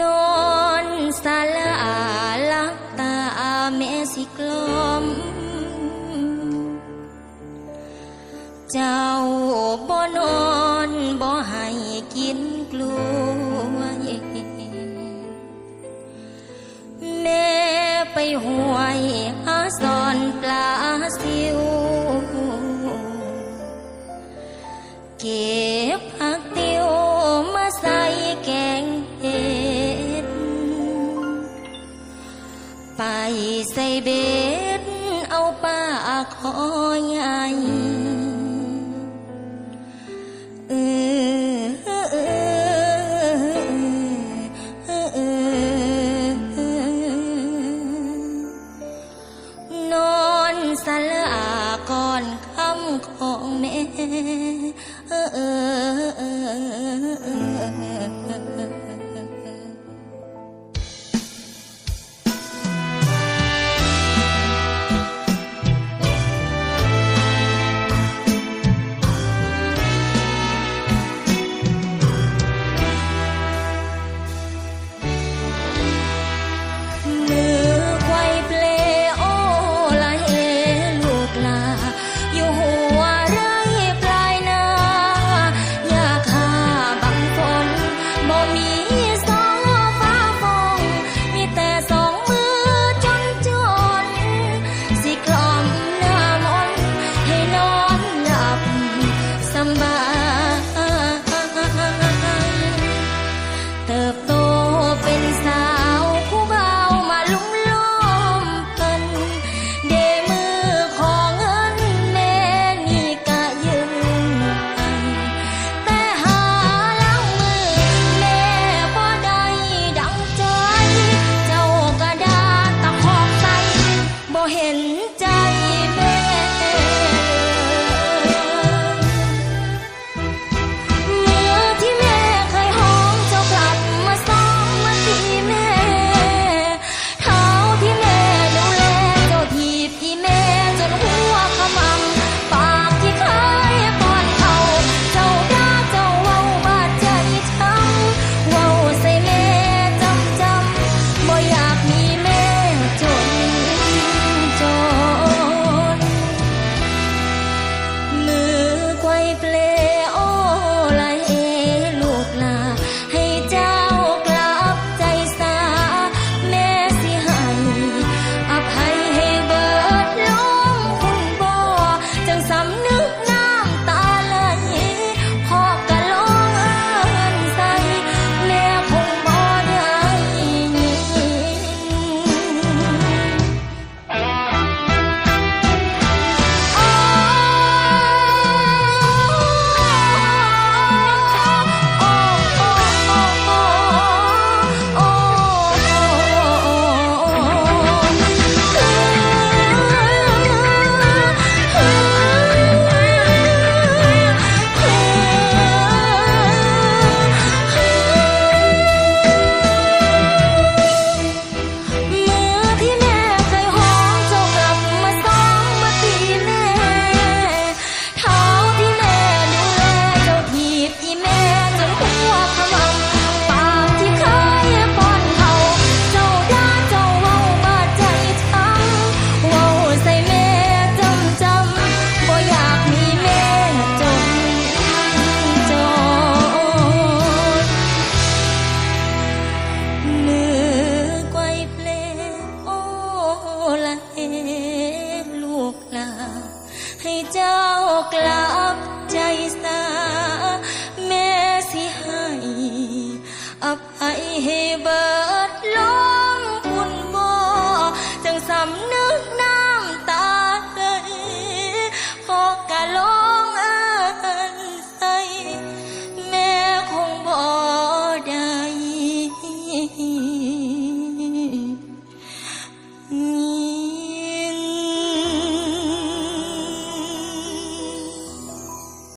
นอนสาลาลักตาแม่สิกลม เจ้าบ่นอนบ่ให้กินกลัวแม่ไปห่วยหาสอนปลาสิว เก็บพัก mày biết âu ba khó nhai ừ, ừ, ừ, non xa lạ còn khăm khổ mẹ. ให้เจ้ากลับใจสาแม่สิให้อภัยให้เบอ